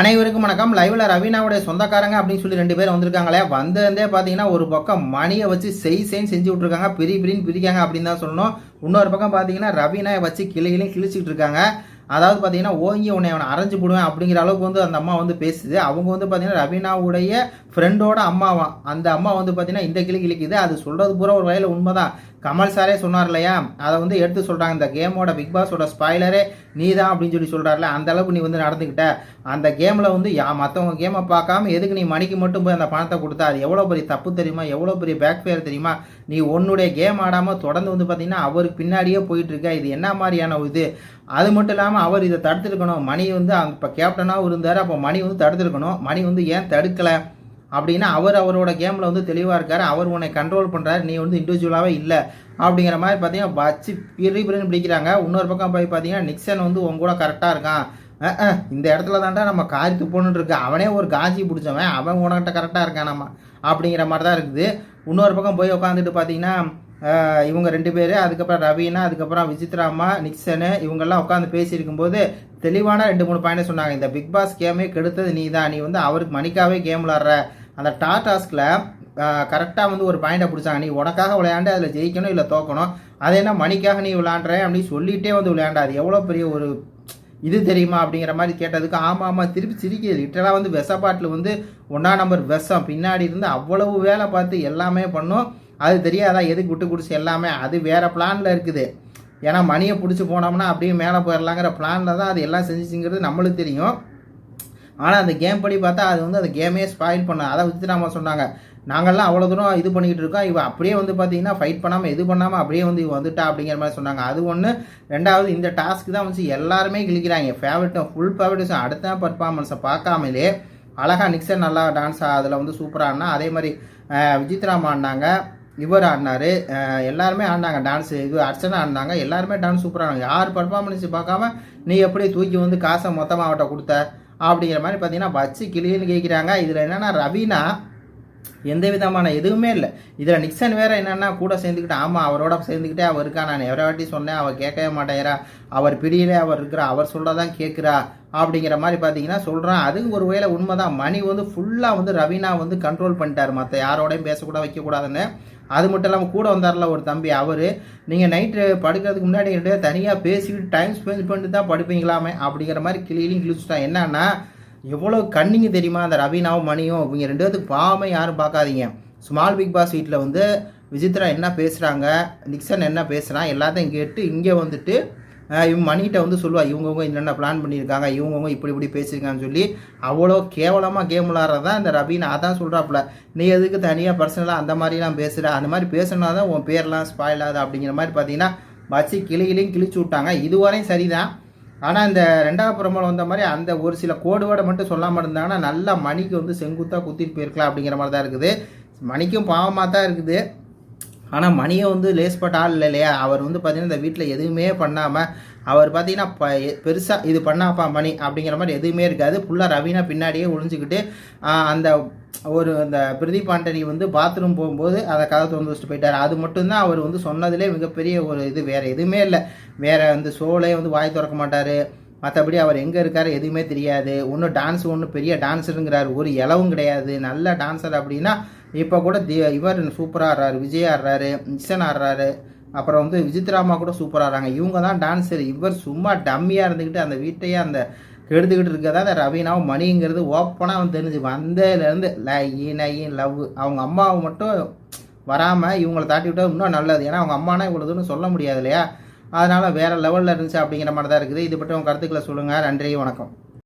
அனைவருக்கும் வணக்கம். லைவ்ல ரவீனாவுடைய சொந்தக்காரங்க அப்படின்னு சொல்லி ரெண்டு பேர் வந்திருக்காங்களே. வந்திருந்தே பார்த்தீங்கன்னா ஒரு பக்கம் மணியை வச்சு செய் செய்ன்னு செஞ்சு விட்ருக்காங்க பிரி பிரின்னு பிரிக்காங்க அப்படின்னு தான் சொல்லணும். இன்னொரு பக்கம் பார்த்தீங்கன்னா ரவீனாவை வச்சு கிளையிலையும் கிழிச்சிட்டு இருக்காங்க. அதாவது பார்த்தீங்கன்னா ஓங்கி உன்னை அவனை அரைஞ்சு போடுவேன் அப்படிங்கிற அளவுக்கு வந்து அந்த அம்மா வந்து பேசுது. அவங்க வந்து பார்த்தீங்கன்னா ரவீனாவுடைய ஃப்ரெண்டோட அம்மாவாம் அந்த அம்மா வந்து பார்த்தீங்கன்னா இந்த கிளி கிளிக்குது அது சொல்றது பூரா ஒரு வகையில் உண்மைதான். கமல் சாரே சொன்னார் இல்லையா? அதை வந்து எடுத்து சொல்கிறாங்க இந்த கேமோட பிக் பாஸோட ஸ்பாய்லரே நீ தான் அப்படின்னு சொல்லி சொல்கிறாருல அந்த அளவுக்கு நீ வந்து நடந்துக்கிட்ட அந்த கேமில் வந்து யா மற்றவங்க கேமை பார்க்காம எதுக்கு நீ மணிக்கு மட்டும் போய் அந்த பணத்தை கொடுத்தா? அது எவ்வளோ பெரிய தப்பு தெரியுமா? எவ்வளோ பெரிய பேக் ஃபேர் தெரியுமா? நீ உன்னுடைய கேம் ஆடாமல் தொடர்ந்து வந்து பார்த்தீங்கன்னா அவருக்கு பின்னாடியே போயிட்டுருக்க இது என்ன மாதிரியான இது? அது மட்டும் இல்லாமல் அவர் இதை தடுத்துருக்கணும். மணி வந்து அங்கே இப்போ கேப்டனாகவும் இருந்தார். அப்போ மணி வந்து தடுத்துருக்கணும். மணி வந்து ஏன் தடுக்கலை? அப்படின்னா அவர் அவரோட கேமில் வந்து தெளிவாக இருக்கார். அவர் உன்னை கண்ட்ரோல் பண்ணுறாரு நீ வந்து இண்டிவிஜுவலாகவே இல்லை. அப்படிங்கிற மாதிரி பார்த்தீங்கன்னா வச்சு பிரி பிரின்னு பிடிக்கிறாங்க. இன்னொரு பக்கம் போய் பார்த்தீங்கன்னா நிக்சன் வந்து உங்க கூட கரெக்டாக இருக்கான். இந்த இடத்துல தாண்டா நம்ம காரி துப்போன்னு இருக்கு. அவனே ஒரு காஜி பிடிச்சவன். அவன் உனக்கிட்ட கரெக்டாக இருக்கான் நம்ம அப்படிங்கிற மாதிரி தான் இருக்குது. இன்னொரு பக்கம் போய் உட்காந்துட்டு பார்த்தீங்கன்னா இவங்க ரெண்டு பேர் அதுக்கப்புறம் ரவீனா அதுக்கப்புறம் விசித்ராமா நிக்சனு இவங்கெல்லாம் உட்காந்து பேசியிருக்கும்போது தெளிவான ரெண்டு மூணு பாயிண்ட் சொன்னாங்க. இந்த பிக் பாஸ் கேமே கெடுத்தது நீ தான் நீ வந்து அவருக்கு மணிக்காவே கேம் விளாட்ற அந்த டாடாஸ்கில் கரெக்டாக வந்து ஒரு பாயிண்டை பிடிச்சாங்க. நீ உனக்காக விளையாண்டு அதில் ஜெயிக்கணும் இல்லை தோக்கணும். அது என்ன மணிக்காக நீ விளையாடுற அப்படின்னு சொல்லிகிட்டே வந்து விளையாண்டா அது எவ்வளோ பெரிய ஒரு இது தெரியுமா அப்படிங்கிற மாதிரி கேட்டதுக்கு ஆமாம் ஆமாம் திருப்பி சிரிக்கிது. லிட்டராக வந்து விஷப்பாட்டில் வந்து ஒன்றா நம்பர் விஷம் பின்னாடி இருந்து அவ்வளவு வேலை பார்த்து எல்லாமே பண்ணும். அது தெரியாதா? எதுக்கு விட்டு குடிச்சு எல்லாமே? அது வேறு பிளானில் இருக்குது. ஏன்னா மணியை பிடிச்சி போனோம்னா அப்படியே மேலே போயிடலாங்கிற பிளானில் தான் அது எல்லாம் செஞ்சுச்சுங்கிறது நம்மளுக்கு தெரியும். ஆனால் அந்த கேம் படி பார்த்தா அது வந்து அந்த கேமே ஸ்பாயில் பண்ண அதை வச்சு நம்ம சொன்னாங்க. நாங்கள்லாம் அவ்வளோ தூரம் இது பண்ணிக்கிட்டு இருக்கோம். இவன் அப்படியே வந்து பார்த்தீங்கன்னா ஃபைட் பண்ணாமல் இது பண்ணாமல் அப்படியே வந்து இவ வந்துட்டா அப்படிங்கிற மாதிரி சொன்னாங்க. அது ஒன்று ரெண்டாவது இந்த டாஸ்க்கு தான் வந்து எல்லாருமே கிழிக்கிறாங்க. ஃபேவரட்டும் ஃபுல் ஃபேவரட்ஸும் அடுத்த பர்ஃபார்மன்ஸை பார்க்காமலே அழகா நிக்சன் நல்லா டான்ஸ் அதில் வந்து சூப்பராக ஆடினா அதே மாதிரி அஹ், ஆடினாங்க. இவர் ஆடினாரு. எல்லாருமே ஆடினாங்க. டான்ஸ் இது அர்ச்சனா ஆடினாங்க. எல்லாருமே டான்ஸ் சூப்பராக யார் பர்ஃபார்மன்ஸ் பார்க்காம நீ எப்படி தூக்கி வந்து காசை மொத்தமாக அவட்ட கொடுத்த? அப்படிங்கிற மாதிரி பார்த்தீங்கன்னா வச்சு கிளின்னு கேட்குறாங்க இதில் என்னென்னா ரவினா எந்த விதமான எதுவுமே இல்லை. இதில் நிக்சன் வேறு என்னென்னா கூட சேர்ந்துக்கிட்டு ஆமாம் அவரோட சேர்ந்துக்கிட்டே அவர் இருக்கா நான் எவ்வளோ வாட்டி சொன்னேன் அவர் கேட்கவே மாட்டேங்கிறா அவர் பிடியிலே அவர் இருக்கிறா அவர் சொல்கிறதான் கேட்குறா அப்படிங்கிற மாதிரி பார்த்தீங்கன்னா சொல்கிறான் அது ஒரு வேளை உண்மைதான். மணி வந்து ஃபுல்லாக வந்து ரவீனா வந்து கண்ட்ரோல் பண்ணிட்டார். மற்ற யாரோடையும் பேசக்கூட வைக்கக்கூடாதுன்னு. அது மட்டும் இல்லாமல் கூட வந்தார்ல ஒரு தம்பி அவர் நீங்கள் நைட்டு படுக்கிறதுக்கு முன்னாடி என்கிட்ட தனியாக பேசிக்கிட்டு டைம் ஸ்பெண்ட் பண்ணிட்டு தான் படுப்பீங்களாமே? அப்படிங்கிற மாதிரி கிளியிலையும் கிழிச்சுட்டான். என்னன்னா எவ்வளோ கண்ணிங்க தெரியுமா? அந்த ரவீனாவும் மணியும் இவங்க ரெண்டு பேத்துக்கு பாவமே யாரும் பார்க்காதீங்க. ஸ்மால் பிக் பாஸ் வீட்டில் வந்து விசித்ரா என்ன பேசுகிறாங்க நிக்சன் என்ன பேசுகிறான் எல்லாத்தையும் கேட்டு இங்கே வந்துட்டு இவன் மணிகிட்ட வந்து சொல்லுவா இவங்கவுங்க என்னென்ன பிளான் பண்ணியிருக்காங்க இவங்கவுங்க இப்படி இப்படி பேசியிருக்காங்கன்னு சொல்லி அவ்வளோ கேவலமாக கேம் விளாட்றதா இந்த ரவீனா அதான் சொல்கிறாப்புல நீ எதுக்கு தனியாக பர்சனலாக அந்த மாதிரிலாம் பேசுகிற அந்த மாதிரி பேசுனா தான் உன் பேர்லாம் ஸ்பாயில் ஆகுது அப்படிங்கிற மாதிரி பார்த்தீங்கன்னா வச்சு கிளியிலையும் கிழிச்சு விட்டாங்க. இதுவரையும் சரிதான். ஆனால் இந்த ரெண்டாவது புறமல் வந்த மாதிரி அந்த ஒரு சில கோடுவோட மட்டும் சொல்லாமல் இருந்தாங்கன்னா நல்லா மணிக்கு வந்து செங்குத்தாக குத்திட்டு போயிருக்கலாம் அப்படிங்கிற மாதிரி தான் இருக்குது. மணிக்கும் பாவமாக தான் இருக்குது. ஆனால் மணியை வந்து லேஸ்பட்ட ஆள் இல்லை இல்லையா? அவர் வந்து பார்த்தீங்கன்னா இந்த வீட்டில் எதுவுமே பண்ணாமல் அவர் பார்த்தீங்கன்னா ப பெருசாக இது பண்ணாப்பா மணி அப்படிங்கிற மாதிரி எதுவுமே இருக்காது. ஃபுல்லாக ரவீனா பின்னாடியே ஒழிஞ்சிக்கிட்டு அந்த ஒரு அந்த பிரதீப் ஆண்டனி வந்து பாத்ரூம் போகும்போது அதை கதை திறந்து வச்சுட்டு போயிட்டார். அது மட்டும்தான் அவர் வந்து சொன்னதிலே மிகப்பெரிய ஒரு இது. வேறு எதுவுமே இல்லை. வேறு அந்த ஷோலே வந்து வாய் திறக்க மாட்டார். மற்றபடி அவர் எங்கே இருக்கார் எதுவுமே தெரியாது. ஒன்றும் டான்ஸ் ஒன்றும் பெரிய டான்ஸருங்கிறார் ஒரு இலவும் கிடையாது. நல்ல டான்ஸர் அப்படின்னா இப்போ கூட தி இவர் சூப்பராக ஆடுறாரு விஜய் ஆடுறாரு நிஷன் ஆடுறாரு அப்புறம் வந்து விசித்ராமா கூட சூப்பராக ஆடுறாங்க. இவங்க தான் டான்ஸர் இவர் சும்மா டம்மியாக இருந்துக்கிட்டு அந்த வீட்டையே அந்த கெடுத்துக்கிட்டு இருக்கதா அந்த ரவீனாவும் மணிங்கிறது ஓப்பனாக அவன் தெரிஞ்சு வந்ததுலேருந்து லைன் லவ் அவங்க அம்மாவை மட்டும் வராமல் இவங்களை தாட்டி விட்டால் இன்னும் நல்லது. ஏன்னா அவங்க அம்மானா இவ்வளோதுன்னு சொல்ல முடியாது இல்லையா? அதனால் வேறு லெவலில் இருந்துச்சு அப்படிங்கிற மாதிரி தான் இருக்குது. இது பற்றி உங்கள் கருத்துக்களை சொல்லுங்கள் நன்றி வணக்கம்.